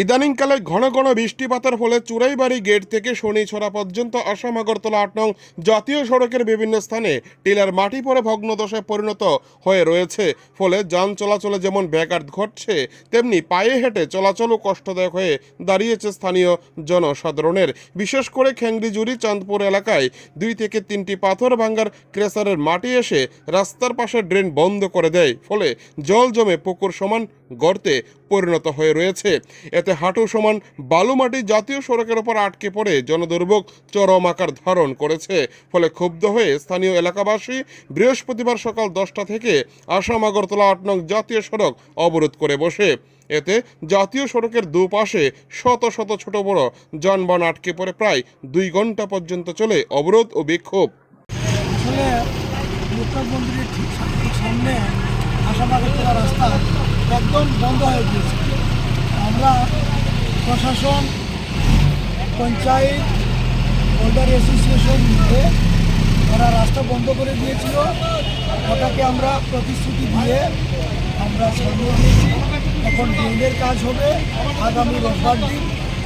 ইদানিংকালে ঘন ঘন বৃষ্টিপাতের ফলে চুরাইবাড়ি গেট থেকে শনিছড়া পর্যন্ত আসাম, আগরতলা আট নং জাতীয় সড়কের বিভিন্ন স্থানে টিলার মাটি পড়ে ভগ্নদশায় পরিণত হয়ে রয়েছে। ফলে যান চলাচলে যেমন ব্যাঘাত ঘটছে, তেমনি পায়ে হেঁটে চলাচলও কষ্টদায়ক হয়ে দাঁড়িয়েছে স্থানীয় জনসাধারণের। বিশেষ করে খ্যাংরিজুরি চাঁদপুর এলাকায় দুই থেকে তিনটি পাথর ভাঙ্গার ক্রেসারের মাটি এসে রাস্তার পাশে ড্রেন বন্ধ করে দেয়। ফলে জল জমে পুকুর সমান গর্তে পরিণত হয়ে রয়েছে। এতে হাঁটু সমান বালু মাটি জাতীয় সড়কের ওপর আটকে পড়ে জনদুর্ভোগ চরম আকার ধারণ করেছে। ফলে ক্ষুব্ধ হয়ে স্থানীয় এলাকাবাসী বৃহস্পতিবার সকাল দশটা থেকে আসাম আগরতলা আট নং জাতীয় সড়ক অবরোধ করে বসে। এতে জাতীয় সড়কের দুপাশে শত শত ছোট বড় যানবাহন আটকে পড়ে প্রায় দুই ঘণ্টা পর্যন্ত চলে অবরোধ ও বিক্ষোভ। মন্দিরের ঠিক সামনে আসাম আগরতলা রাস্তা একদম বন্ধ হয়ে গিয়েছে। আমরা প্রশাসন, পঞ্চায়েত হোল্ডার অ্যাসোসিয়েশন মিলে ওরা রাস্তা বন্ধ করে দিয়েছিল। ওটাকে আমরা প্রতিশ্রুতি দিয়ে আমরা ছাড়িয়ে দিয়েছি এখন ড্রেনের কাজ হবে। আগামী রোববার দিন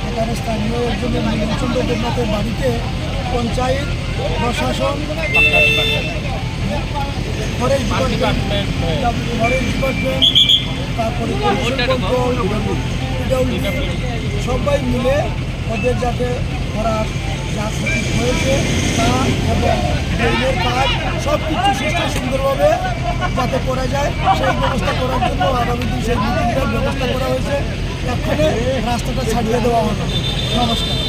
এখানে স্থানীয় একজনের দেবনাথের বাড়িতে। পঞ্চায়েত, প্রশাসন ফরেস্ট ডিপার্টমেন্ট ফরেস্ট ডিপার্টমেন্ট তারপরে সবাই মিলে ওদের যাতে ওরা যা ক্ষতি হয়েছে তা এবং ড্রেনের কাজ সব কিছু সুস্থ সুন্দরভাবে যাতে করা যায় সেই ব্যবস্থা করার জন্য আগামী দিন সেই মিটিংটার ব্যবস্থা করা হয়েছে। এখানে রাস্তাটা ছাড়িয়ে দেওয়া হবে। নমস্কার।